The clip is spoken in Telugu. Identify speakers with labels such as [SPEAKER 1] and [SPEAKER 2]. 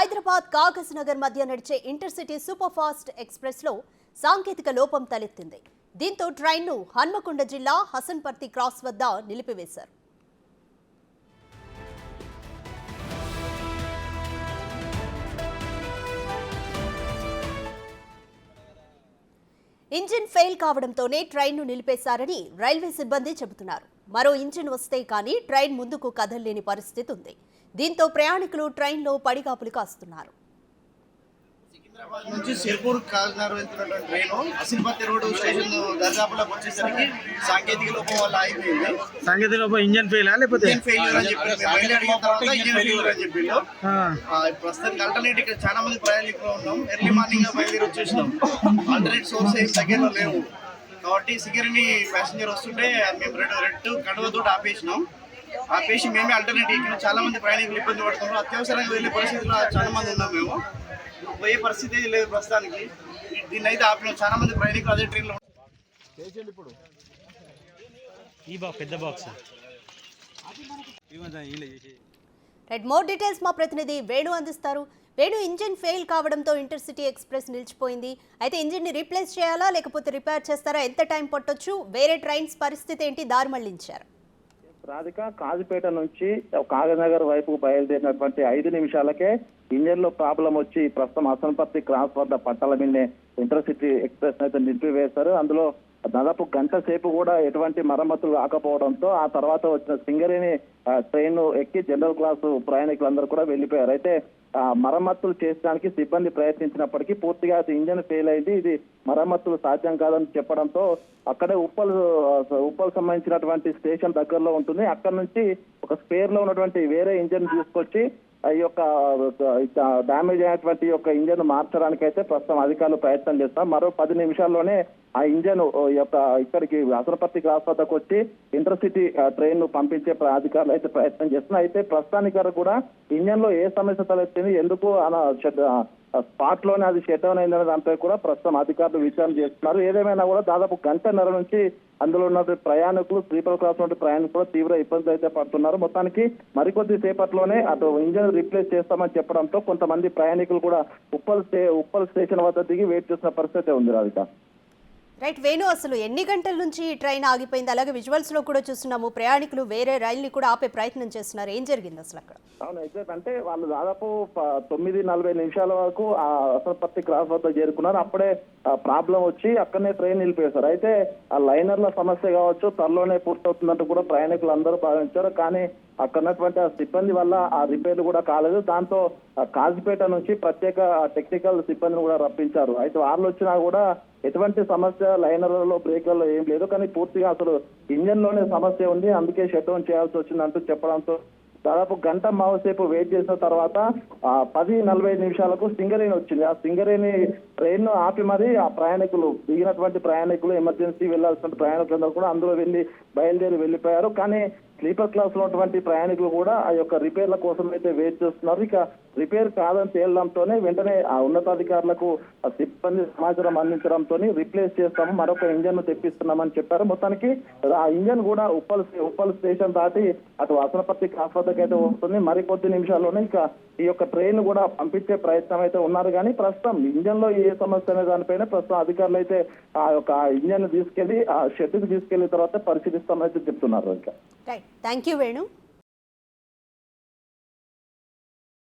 [SPEAKER 1] హైదరాబాద్ కాగజ్ నగర్ మధ్య నడిచే ఇంటర్సిటీ సూపర్ ఫాస్ట్ ఎక్స్ప్రెస్లో సాంకేతిక లోపం తలెత్తింది. దీంతో ట్రైన్ను హన్మకొండ జిల్లా హసన్పర్తి క్రాస్ వద్ద నిలిపివేశారు. ఇంజిన్ ఫెయిల్ కావడంతోనే ట్రైన్ను నిలిపేశారని రైల్వే సిబ్బంది చెబుతున్నారు. మరో ఇంజిన్ వస్తే కానీ ట్రైన్ ముందుకు కదలలేని పరిస్థితి ఉంది. దీంతో ప్రయాణికులు ట్రైన్లో పడిగాపులు కాస్తున్నారు.
[SPEAKER 2] సికింద్రాబాద్ నుంచి సిర్పూర్ కాకినాడ వెళ్తున్నటువంటి ట్రైన్ అసిల్పత్తి రోడ్ స్టేషన్ దర్దాపులకు వచ్చేసరికి సాంకేతిక లోపం వల్ల అయిపోయింది.
[SPEAKER 3] సాంకేతిక లోపం ఇంజన్ ఫెయిల్ లేకపోతే?
[SPEAKER 2] ఇంజిన్ ఫెయిల్యూర్ అని చెప్పి మేము బయలుదేరిన తర్వాత ఇంజిన్ ఫెయిల్యూర్ అని చెప్పిండు.
[SPEAKER 3] ఆ,
[SPEAKER 2] ఆ, ప్రస్తుతానికి ఆల్టర్నేట్ ఇక్కడ చాలా మంది ప్రయాణికులు ఉన్నాం. ఎర్లీ మార్నింగ్ బయలుదేరి వచ్చేసినాం. ఆల్టర్నేట్ సోర్స్ ఏం దగ్గరలో లేవు. కాబట్టి సిగరిని ప్యాసింజర్ వస్తుంటే మేము రెండు రెండు కడవతో ఆపేసినాం. ఆపేసి మేమే ఆల్టర్నేట్ ఇక్కడ చాలా మంది ప్రయాణికులు ఇబ్బంది పడుతున్నారు. అత్యవసరంగా వెళ్ళే పరిస్థితిలో చాలా మంది ఉన్నాం మేము. పోయే పరిస్థితి లేదు ప్రస్తుతానికి. దీన్ని అయితే ఆపినాం చాలా మంది ప్రయాణికులు అదే ట్రైన్లో
[SPEAKER 3] ఈ బాక్స్ పెద్ద బాక్స్
[SPEAKER 1] రైట్ మోర్ డీటెయిల్స్ మా ప్రతినిధి వేణు అందిస్తారు. వేణు ఇంజిన్ ఫెయిల్ కావడంతో ఇంటర్సిటీ ఎక్స్ప్రెస్ నిలిచిపోయింది. అయితే ఇంజిన్ని రీప్లేస్ చేయాలా లేకపోతే రిపేర్ చేస్తారా ఎంత టైం పట్టొచ్చు వేరే ట్రైన్స్ పరిస్థితి ఏంటి దారి మళ్ళించారు.
[SPEAKER 4] రాధిక కాజుపేట నుంచి కాగనగర్ వైపు బయలుదేరినటువంటి ఐదు నిమిషాలకే ఇంజన్లో ప్రాబ్లం వచ్చి ప్రస్తుతం అసన్పర్తి క్రాస్ వద్ద పట్టాల మీద ఇంటర్సిటీ ఎక్స్ప్రెస్ అయితే నిలిపివేశారు. అందులో దాదాపు గంట సేపు కూడా ఎటువంటి మరమ్మతులు రాకపోవడంతో ఆ తర్వాత వచ్చిన సింగరేణి ట్రైన్ ఎక్కి జనరల్ క్లాసు ప్రయాణికులందరూ కూడా వెళ్ళిపోయారు. అయితే ఆ, మరమ్మతులు చేయడానికి సిబ్బంది ప్రయత్నించినప్పటికీ పూర్తిగా అది ఇంజన్ ఫెయిల్ అయింది. ఇది మరమ్మతులు సాధ్యం కాదని చెప్పడంతో అక్కడే ఉప్పల్ ఉప్పల్ సంబంధించినటువంటి స్టేషన్ దగ్గరలో ఉంటుంది. అక్కడ నుంచి ఒక స్పేర్లో ఉన్నటువంటి వేరే ఇంజన్ తీసుకొచ్చి ఈ యొక్క డ్యామేజ్ అయినటువంటి యొక్క ఇంజన్ మార్చడానికి అయితే ప్రస్తుతం అధికారులు ప్రయత్నం చేస్తాం మరో పది నిమిషాల్లోనే ఆ ఇంజన్ యొక్క ఇక్కడికి అసరపర్తి క్రాస్ వద్దకు వచ్చి ఇంటర్సిటీ ట్రైన్ను పంపించే ప్ర- అధికారులు అయితే ప్రయత్నం చేస్తున్నారు. అయితే ప్రస్తుతానికి వరకు కూడా ఇంజన్లో ఏ సమస్య తలెత్తింది ఎందుకు అన స్పాట్లోనే అది షట్ డౌన్ అయిందనే దానిపై కూడా ప్రస్తుతం అధికారులు విచారణ చేస్తున్నారు. ఏదేమైనా కూడా దాదాపు గంటన్నర నుంచి అందులో ఉన్న ప్రయాణికులు స్లీపర్ క్లాస్ నుండి ప్రయాణికులు కూడా తీవ్ర ఇబ్బందులు అయితే పడుతున్నారు. మొత్తానికి మరికొద్ది సేపట్లోనే అటు ఇంజన్ రీప్లేస్ చేస్తామని చెప్పడంతో కొంతమంది ప్రయాణికులు కూడా ఉప్పల్ స్టే ఉప్పల్ స్టేషన్ వద్ద దిగి వెయిట్ చేసిన పరిస్థితి ఉంది రాధిక.
[SPEAKER 1] రైట్ వేణు అసలు ఎన్ని గంటల నుంచి ఈ ట్రైన్ ఆగిపోయింది? అలాగే విజువల్స్లో కూడా చూస్తున్నాము ప్రయాణికులు వేరే రైల్ని కూడా ఆపే ప్రయత్నం చేస్తున్నారు. ఏం జరిగింది అసలు అక్కడ?
[SPEAKER 4] అవును ఎగ్జాక్ట్. అంటే వాళ్ళు దాదాపు తొమ్మిది నలభై నిమిషాల వరకు ఆ అసరపత్తి క్రాస్ వద్ద చేరుకున్నారు. అప్పుడే ప్రాబ్లం వచ్చి అక్కడనే ట్రైన్ నిలిపేశారు అయితే ఆ లైనర్ల సమస్య కావచ్చు త్వరలోనే పూర్తవుతుందంటూ కూడా ప్రయాణికులు అందరూ భావించారు. కానీ అక్కడ ఉన్నటువంటి సిబ్బంది వల్ల ఆ రిపేర్లు కూడా కాలేదు. దాంతో కాజీపేట నుంచి ప్రత్యేక టెక్నికల్ సిబ్బందిని కూడా రప్పించారు. అయితే వాళ్ళు వచ్చినా కూడా ఎటువంటి సమస్య లైనర్లలో బ్రేక్లలో ఏం లేదు. కానీ పూర్తిగా అసలు ఇంజన్లోనే సమస్య ఉంది. అందుకే షట్ డౌన్ చేయాల్సి వచ్చిందంటూ చెప్పడంతో దాదాపు గంట మావసేపు వెయిట్ చేసిన తర్వాత పది నలభై నిమిషాలకు సింగరేణి వచ్చింది. ఆ సింగరేణి ట్రైన్ను ఆపి మరి ఆ ప్రయాణికులు దిగినటువంటి ప్రయాణికులు ఎమర్జెన్సీ వెళ్ళాల్సిన ప్రయాణికులందరూ కూడా అందులో వెళ్ళి బయలుదేరి వెళ్ళిపోయారు కానీ స్లీపర్ క్లాస్లో ఉన్నటువంటి ప్రయాణికులు కూడా ఆ యొక్క రిపేర్ల కోసం అయితే వెయిట్ చేస్తున్నారు. ఇక రిపేర్ కాదని తేలడంతోనే వెంటనే ఆ ఉన్నతాధికారులకు సిబ్బంది సమాచారం అందించడంతో రిప్లేస్ చేస్తాము. మరొక ఇంజన్ను తెప్పిస్తున్నామని చెప్పారు. మొత్తానికి ఆ ఇంజన్ కూడా ఉప్పల్ ఉప్పల్ స్టేషన్ దాటి అటు వాసనపర్తి క్రాస్ అయితే వస్తుంది. మరికొద్ది నిమిషాల్లోనే ఇక ఈ యొక్క ట్రైన్ కూడా పంపించే ప్రయత్నం అయితే ఉన్నారు. కానీ ప్రస్తుతం ఇంజన్లో ఏ సమస్య అనే దానిపైన ప్రస్తుతం అధికారులు అయితే ఆ యొక్క ఇంజన్ తీసుకెళ్ళి ఆ షెడ్కి తీసుకెళ్ళిన తర్వాత పరిశీలిస్తామని అయితే చెప్తున్నారు ఇంకా.
[SPEAKER 1] Right thank you Venu